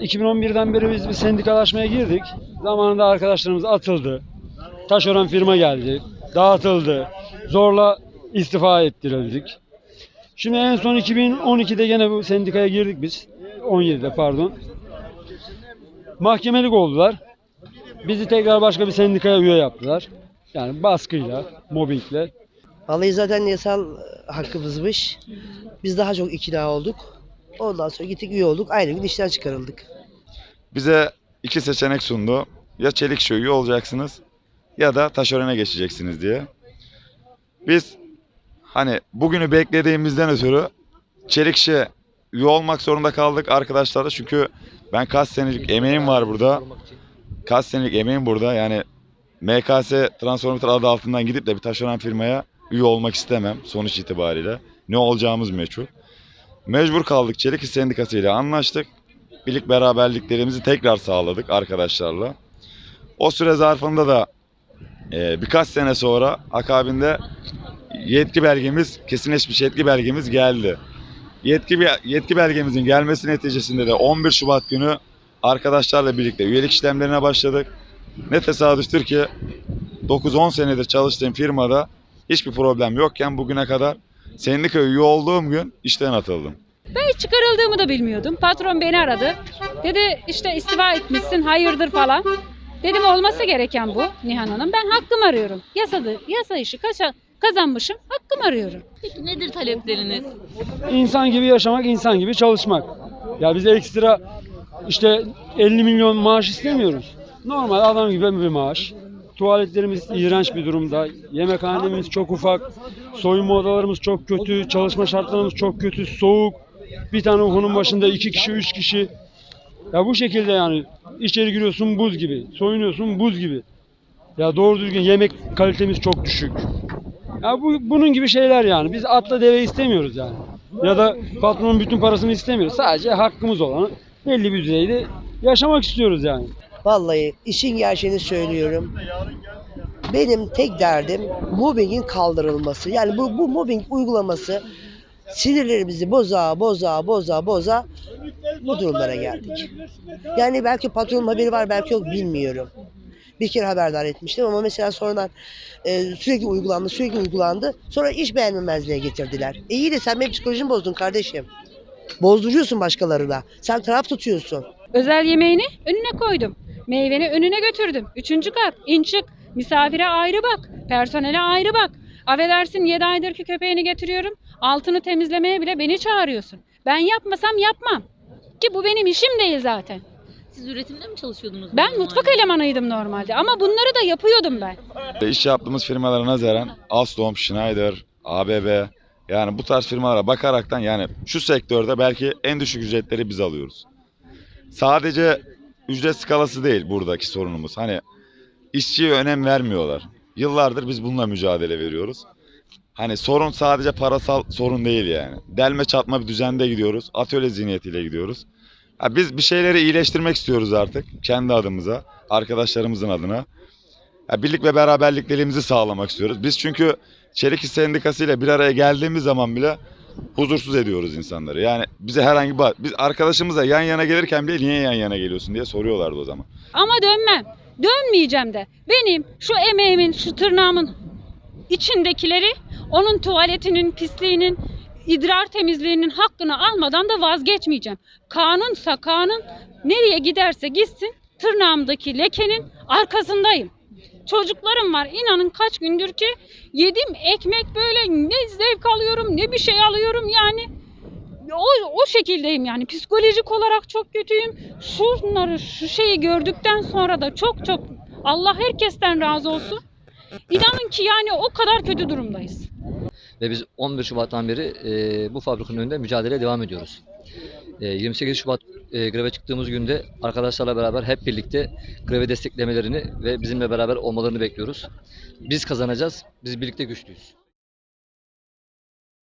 2011'den beri biz bir sendikalaşmaya girdik. Zamanında arkadaşlarımız atıldı. Taşeron firma geldi. Dağıtıldı. Zorla istifa ettirildik. Şimdi en son 2012'de gene bu sendikaya girdik biz. 17'de pardon. Mahkemelik oldular. Bizi tekrar başka bir sendikaya üye yaptılar. Yani baskıyla, mobbingle. Vallahi zaten yasal hakkımızmış. Biz daha çok ikna olduk. Ondan sonra gittik üye olduk. Aynı gün işten çıkarıldık. Bize iki seçenek sundu. Ya Çelikşi üye olacaksınız ya da taşerone geçeceksiniz diye. Biz hani bugünü beklediğimizden ötürü Çelikşi üye olmak zorunda kaldık arkadaşlarla. Çünkü ben kaç senelik emeğim var burada. Kaç senelik emeğim burada. Yani MKS Transformator adı altından gidip de bir taşeron firmaya üye olmak istemem sonuç itibariyle. Ne olacağımız meçhul. Mecbur kaldık. Çelik İş Sendikası ile anlaştık birlik beraberliklerimizi tekrar sağladık arkadaşlarla. O süre zarfında da e, birkaç sene sonra akabinde yetki belgemiz, kesinleşmiş yetki belgemiz geldi. Yetki, yetki belgemizin gelmesi neticesinde de 11 Şubat günü arkadaşlarla birlikte üyelik işlemlerine başladık. Ne tesadüftür ki 9-10 senedir çalıştığım firmada hiçbir problem yokken bugüne kadar sendika üye olduğum gün işten atıldım. Hiç çıkarıldığımı da bilmiyordum. Patron beni aradı. Dedi işte istifa etmişsin hayırdır falan. Dedim olması gereken bu Nihan Hanım. Ben hakkımı arıyorum. Yasada, yasa işi kaça, kazanmışım. Hakkımı arıyorum. Peki nedir talepleriniz? İnsan gibi yaşamak, insan gibi çalışmak. Ya biz ekstra işte 50 milyon maaş istemiyoruz. Normal adam gibi bir maaş. Tuvaletlerimiz iğrenç bir durumda. Yemekhanemiz çok ufak. Soyunma odalarımız çok kötü. Çalışma şartlarımız çok kötü. Soğuk. Bir tane ufunun başında iki kişi, üç kişi. Ya bu şekilde yani içeri giriyorsun buz gibi. Soyunuyorsun buz gibi. Ya doğru düzgün yemek kalitemiz çok düşük. Ya bu bunun gibi şeyler yani. Biz atla deve istemiyoruz yani. Ya da patronun bütün parasını istemiyoruz. Sadece hakkımız olanı belli bir düzeyde yaşamak istiyoruz yani. Vallahi işin gerçeğini söylüyorum. Benim tek derdim mobbingin kaldırılması. Yani bu, bu mobbing uygulaması sinirlerimizi boza boza boza boza bu durumlara geldik. Yani belki patronun haberi var belki yok bilmiyorum. Bir kere haberdar etmiştim ama mesela sonradan e, sürekli uygulandı sürekli uygulandı. Sonra iş beğenmemezliğe getirdiler. E iyi de sen benim psikolojimi bozdun kardeşim. Bozduruyorsun başkalarına. Sen taraf tutuyorsun. Özel yemeğini önüne koydum. Meyveni önüne götürdüm. Üçüncü kat, in çık. Misafire ayrı bak. Personele ayrı bak. Affedersin 7 aydır ki köpeğini getiriyorum. Altını temizlemeye bile beni çağırıyorsun. Ben yapmasam yapmam. Ki bu benim işim değil zaten. Siz üretimde mi çalışıyordunuz? Ben normalde? mutfak elemanıydım normalde ama bunları da yapıyordum ben. İş yaptığımız firmalara nazaran Alstom, Schneider, ABB yani bu tarz firmalara bakaraktan yani şu sektörde belki en düşük ücretleri biz alıyoruz. Sadece ücret skalası değil buradaki sorunumuz. Hani işçiye önem vermiyorlar. Yıllardır biz bununla mücadele veriyoruz. Hani sorun sadece parasal sorun değil yani. Delme çatma bir düzende gidiyoruz. Atölye zihniyetiyle gidiyoruz. Ha biz bir şeyleri iyileştirmek istiyoruz artık kendi adımıza, arkadaşlarımızın adına. Ya birlik ve beraberliklerimizi sağlamak istiyoruz. Biz çünkü Çelik İş Sendikası ile bir araya geldiğimiz zaman bile huzursuz ediyoruz insanları. Yani bize herhangi bir biz arkadaşımıza yan yana gelirken bile niye yan yana geliyorsun diye soruyorlardı o zaman. Ama dönmem. Dönmeyeceğim de. Benim şu emeğimin, şu tırnağımın içindekileri onun tuvaletinin, pisliğinin, idrar temizliğinin hakkını almadan da vazgeçmeyeceğim. Kanunsa kanun nereye giderse gitsin tırnağımdaki lekenin arkasındayım. Çocuklarım var. İnanın kaç gündür ki yedim ekmek böyle ne zevk alıyorum ne bir şey alıyorum yani. O, o şekildeyim yani psikolojik olarak çok kötüyüm. Şunları şu şeyi gördükten sonra da çok çok Allah herkesten razı olsun. İnanın ki yani o kadar kötü durumdayız. Ve biz 11 Şubat'tan beri e, bu fabrikanın önünde mücadeleye devam ediyoruz. E, 28 Şubat e, greve çıktığımız günde arkadaşlarla beraber hep birlikte greve desteklemelerini ve bizimle beraber olmalarını bekliyoruz. Biz kazanacağız, biz birlikte güçlüyüz.